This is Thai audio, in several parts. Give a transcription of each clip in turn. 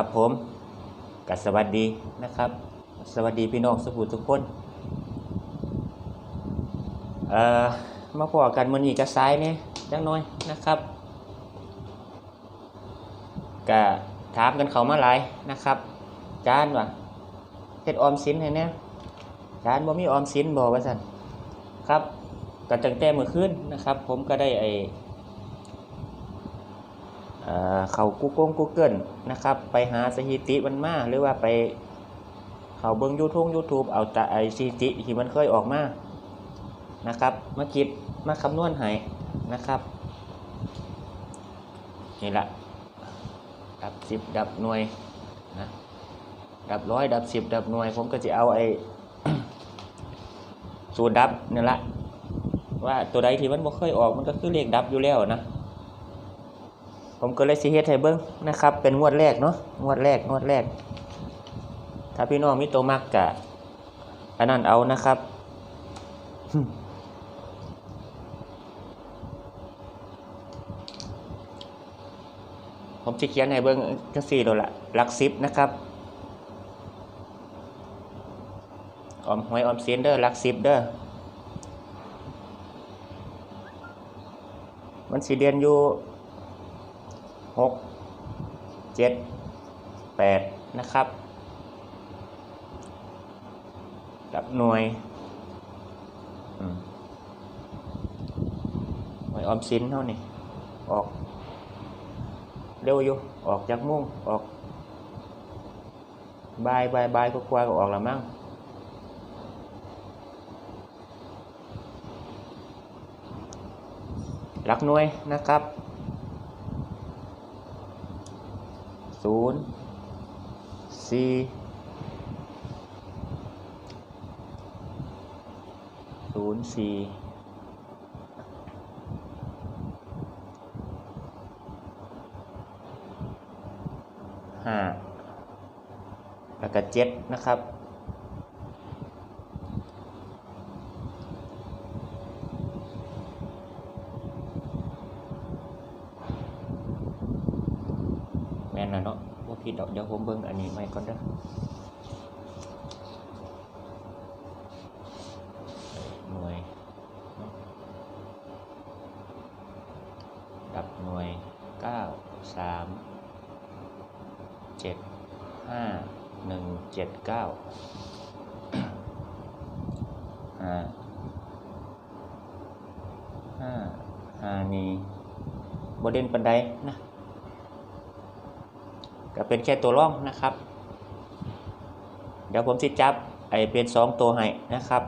ครับผมกัสวัสดีนะครับ สวัสดีพี่น้องสุภูทุกคนเอ่อมาพอกันมือนี้ก็ซ้ายเนี่ยจังน้อยนะครับก็ถามกันเขามาหลายนะครับจานว่าเฮ็ดออมสินให้แน่จานบ่มีออมสินบ่ว่าซั่นครับก็ตั้งแต่เมื่อคืนนะครับ ผมก็ได้ไอ เขากูกงกูเกิลนะครับไปหาสถิติมันมาหรือว่าไปเขาเบิ้งยูทูบยูทูบเอาแต่ไอสถิติที่มันเคยออกมานะครับมาคิดมาคำนวณให้นะครับนี่แหละดับสิบดับหน่วยนะดับร้อยดับสิบดับหน่วย ผมก็จะเอาไอสูตรดับนี่แหละว่าตัวใดที่มันบ่เคยออกมันก็คือเลขดับอยู่แล้วนะ ผมก็เลยสิเฮ็ดให้เบิ่งนะครับ เป็นงวดแรกเนาะงวดแรกงวดแรก ถ้าพี่น้องมีตัวมักกะอันนั้นเอานะครับ ผมจะเขียนให้เบิ่งจังซี่โดละหลักสิบนะครับออมหวยออมเสียนเด้อหลักสิบเด้อมันสีเดียนอยู่ หกเจ็ดแปดนะครับกับหน่วยอืมหน่วยออมสินเท่านี้ออก เร็วอยู่ออกจากมุ่งออกบายบายบายก็ควายก็ออกแล้วมั้งหลักหน่วยนะครับ ศูนย์สี่ศูนย์สี่ห้าแล้วก็เจ็ดนะครับ แม่นแล้วเนาะว่าพี่ดอกเดี๋ยวผมเบิ่งอั นี้ไม่ก่อนเด้อหน่วย ดับหน่วยเก้าสามเจ็ดห้าหนึ่งเจ็ดเก้าห้าห้าห้านี่บเด่นปันไดนะ ก็เป็นแค่ตัวร่องนะครับ เดี๋ยวผมสิจับไอเป็นสองตัวให้นะครับ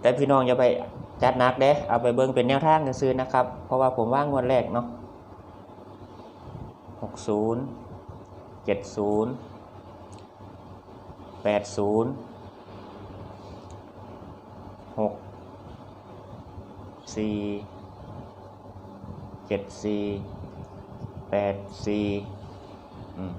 แต่พี่น้องอย่าไปจัดนักเด้เอาไปเบิ่งเป็นแนวทางซื้อนะครับ เพราะว่าผมว่างงวดแรกเนาะหกศูนย์เจ็ดศูนย์แปดศูนย์หกสี่เจ็ดสี่ แปดสี่อืม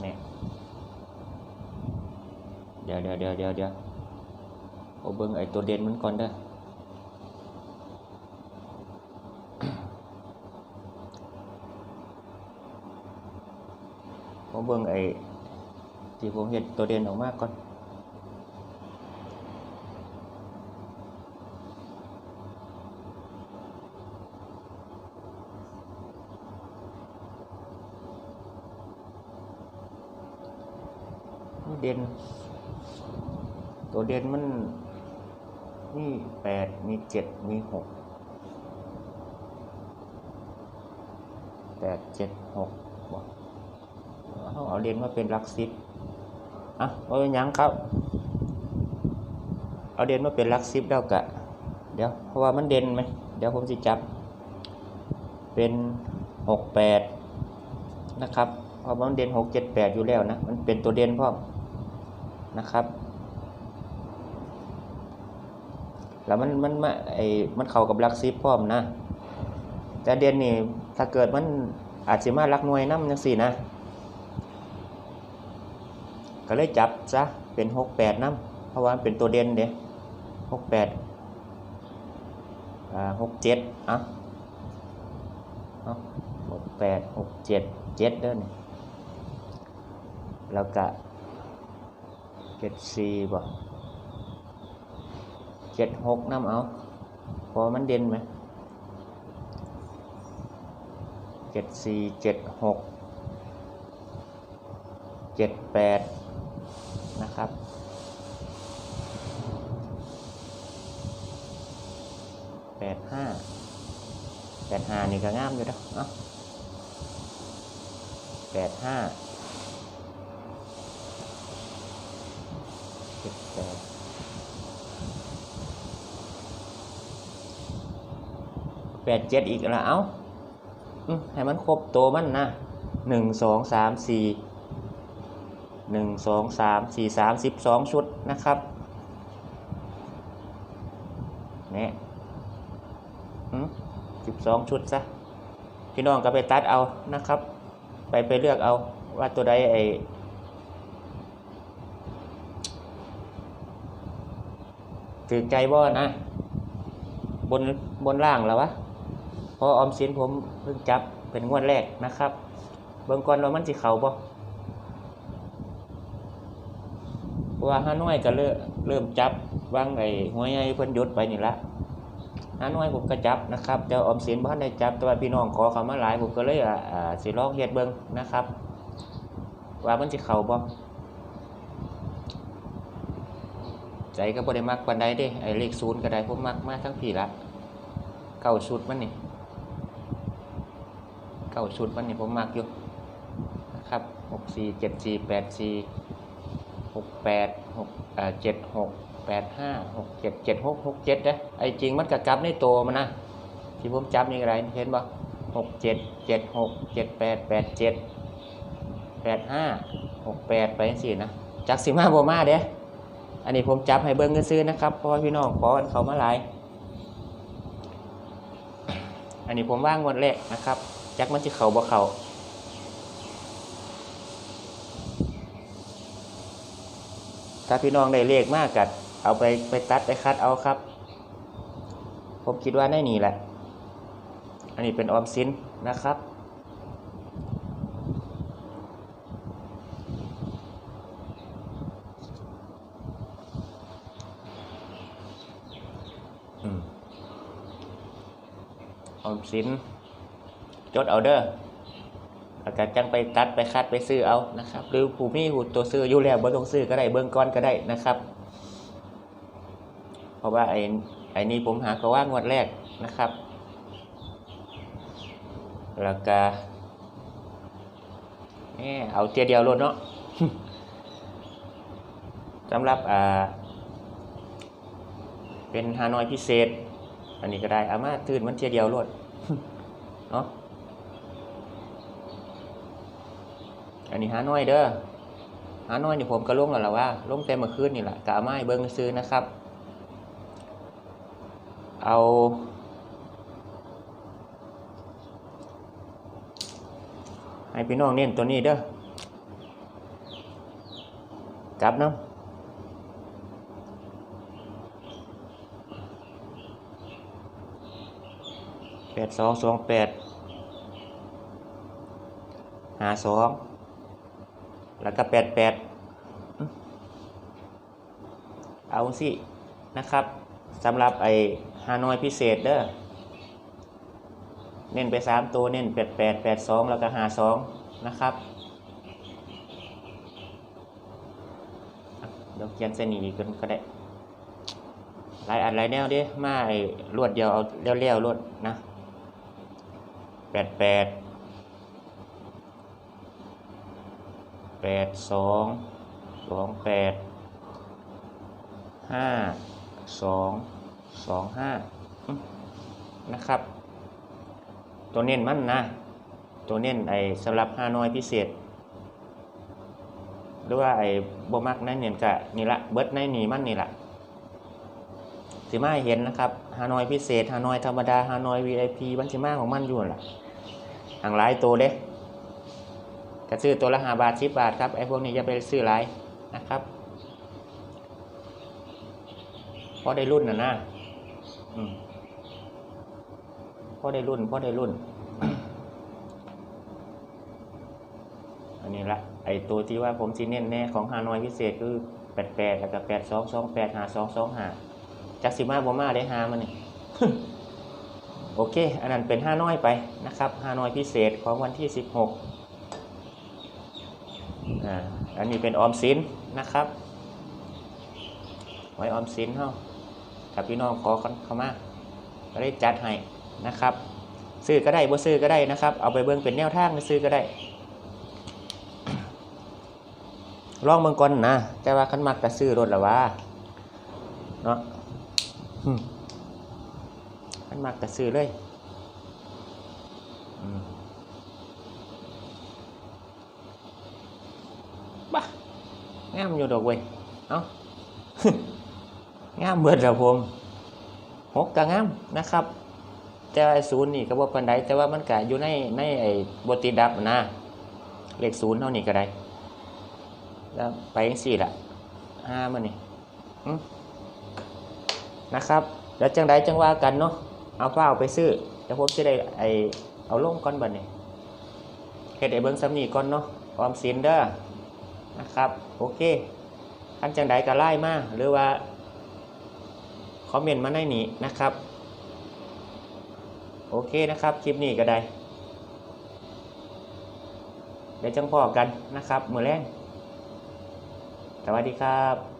เนี่ยเดี๋ยวเดี๋ยวเดี๋ยวเดี๋ยวเดี๋ยวเอาเบิ้งไอ้ตัวเด่นมันก่อนเด้อเอาเบิ้งไอ้ที่ผมเห็นตัวเด่นออกมาก่อน เด่น ตัวเด่นมันมีแปดมีเจ็ดมีหกแปดเจ็ดหกบอกเอาเด่นมาเป็นลักสิบอะเอาเป็นยังครับ เอาเด่นมาเป็นลักสิบแล้วกะ เดี๋ยวเพราะว่ามันเด่นไหมเดี๋ยวผมจะจับ เป็นหกแปดนะครับเพราะมันเด่นหกเจ็ดแปดอยู่แล้วนะ มันเป็นตัวเด่นพร้อ นะครับ แล้วมันมันมาไอ้มันเข้ากับลักซิปพร้อมนะ แต่เด่นนี่ถ้าเกิดมันอาจจะมาหลักหน่วยน้ำจังสี่นะ ก็เลยจับซะเป็นหกแปดน้ำเพราะว่าเป็นตัวเด่นเด้หกแปดหกเจ็ดอะหกแปดหกเจ็ดเจ็ดเด้อนี่แล้วก็ เจ็ดสี่บ่เจ็ดหกน้ำเอา พอมันเด่นไหมเจ็ดสี่เจ็ดหกเจ็ดแปดนะครับแปดห้าแปดห้านี่ก็งามอยู่แล้วเนาะแปดห้าเจ็ดแปด แปดเจ็ดอีกแล้วเอ้าให้มันครบตัวมันนะหนึ่งสองสามสี่หนึ่งสองสามสี่สามสิบสองชุดนะครับเนี่ยสิบสองชุดซะพี่น้องก็ไปตัดเอานะครับ ไปไปเลือกเอาว่าตัวใดไอถือใจบ่นะ บนบนล่างแล้ววะ พราะออมสินผมเพิ่งจับเป็นงวดแรกนะครับ เบิ่งก่อนว่ามันสิเขาบ่ว่าห้าน้อยก็เริ่มเริ่มจับวางไอ้หัวใหญ่เพิ่นยุดไปนี่ละห้าน้อยผมก็จับนะครับแต่ออมสินบ่ทันได้จับแต่ว่าพี่น้องขอเขามาหลายผมก็เลยอ่าอ่าสิลองเฮ็ดเบิ่งนะครับ ว่ามันสิเขาบ่ใจก็บ่ได้มักปานใดเด้ไอ้เลขศูนย์ก็ได้ผมมักมาทั้งพี่ละเก้าชุดมันนี่ เก้าชุดมันนี่ผมมักอยู่นะครับหกสี่เจ็ดสี่แปดสี่หกแปดหกเจ็ดหกแปดห้าหกเจ็ดเจ็ดหกหกเจ็ดนะไอ้จริงมันก็กลับในตัวมันนะที่ผมจับนี่อะไรเห็นบ่หกเจ็ดเจ็ดหกเจ็ดแปดแปดเจ็ดแปดห้าหกแปดไปสี่นะจักสิมาบ่มาเด้อันนี้ผมจับให้เบิ้งซื้อนะครับเพราะพี่น้องขอกันเขามาหลายอันนี้ผมว่างวันแรกนะครับ จักมันจะเขาบ่เขาถ้าพี่น้องได้เลขมากกัด เอาไปไปตัดไปคัดเอาครับ ผมคิดว่าได้นี่แหละ อันนี้เป็นออมสินนะครับอืมออมสิน จดเอาเด้อแล้วก็จังไปตัดไปคัดไปซื้อเอานะครับ หรือผู้มีหูตัวซื้ออยู่แล้วบ่ต้องซื้อก็ได้เบิ่งก่อนก็ได้นะครับ เพราะว่าไอ้ไอ้นี้ผมหาก็ว่างวดแรกนะครับ แล้วก็เอาเทียเดียวรถเนาะสำหรับอ่าเป็นฮานอยพิเศษ อันนี้ก็ได้อามาตื่นมันเทียเดียวรถเนาะ นนี้ฮานอยเด้อฮานอยนี่ผมก็ลงแล้วล่ะว่าลงแต่เมื่อคืนนี่แหละกะเอามาให้เบิ้งซื้อนะครับ เอา ให้พี่น้องเน้นตัวนี้เด้อกลับนาะแปดสองสองแปดหาสอง แล้วก็แปดแปดเอาสินะครับสำหรับไอ้ฮานอยพิเศษเด้อเน้นไปสามตัวเน้นแปดแปดแปดสองแล้วก็หาสองนะครับเดี๋ยวเขียนเส้นนี้อีกคนก็ได้ลายอันหลายแนวด้มาไอ้รวดเดียวเอาเลี้ยวๆรวดนะแป ดแปดสองสองแปดห้าสองสองห้านะครับ ตัวเน้นมันนะ ตัวเน้นไอ้สำหรับห้าน้อยพิเศษ หรือว่าไอ้บ่มักนั่นเนี่ยกะนี่ละเบิดในนี่มันนี่ละสิมาให้เห็นนะครับฮานอยพิเศษฮานอยธรรมดาฮานอย VIP บัญชีมาของมันอยู่ล่ะห่างหลายตัวเด้ ก็ซื้อตัวละหาบาทสิบบาทครับไอ้พวกนี้จะไปซื้อหลายนะครับเพราะอได้รุ่นนะนะอืมพอได้รุ่นพอได้รุ่น อันนี้ละไอตัวที่ว่าผมซีเน้นแน่ของฮานอยพิเศษคือแปดแปดแล้วก็แปดสองสองแปดหาสองสองหาจากสิมาบ่มาได้หามันนี่โอเค อันนั้นเป็นห้าน้อยไปนะครับห้าน้อยพิเศษของวันที่สิบหก อันนี้เป็นออมสินนะครับ ไว้ออมสินเฮาถ้าพี่น้องขอกันเข้ามาก็ได้จัดให้นะครับ ซื้อก็ได้บ่ซื้อก็ได้นะครับ เอาไปเบิ่งเป็นแนวทางซื้อก็ได้ลองเบิ่งก่อนนะแต่ว่าคันมักก็ซื้อรถละว่าเนาะอืมคันมักก็ซื้อเลยอืมบ้า งามอยู่ดอกเว้ยเอ้างามเบิดแล้วผมหกก็งามนะครับ แต่ว่าไอ้ศูนย์นี่ก็บ่ปานใดแต่ว่ามันก็อยู่ในในไอ้บติดดับนะเลขศูนย์เท่านี้ก็ได้แล้วไปจังสี่ละห้ามันนี่นะครับ แล้วจังใดจังว่ากันเนาะเอาเปล่าไปซื้อเดี๋ยวผมจะได้ไอเอาลงก่อนบัดนี้เฮ็ดไอ้เบิ่งซ้ำนี่ก่อนเนาะออมสินเด้อ นะครับโอเคท่านจังใดก็ไล่มาหรือว่าคอมเมนต์มาในนี้นะครับ โอเคนะครับ คลิปนี้ก็ได้ เดี๋ยวจังพอกันนะครับมือแรงสวัสดีครับ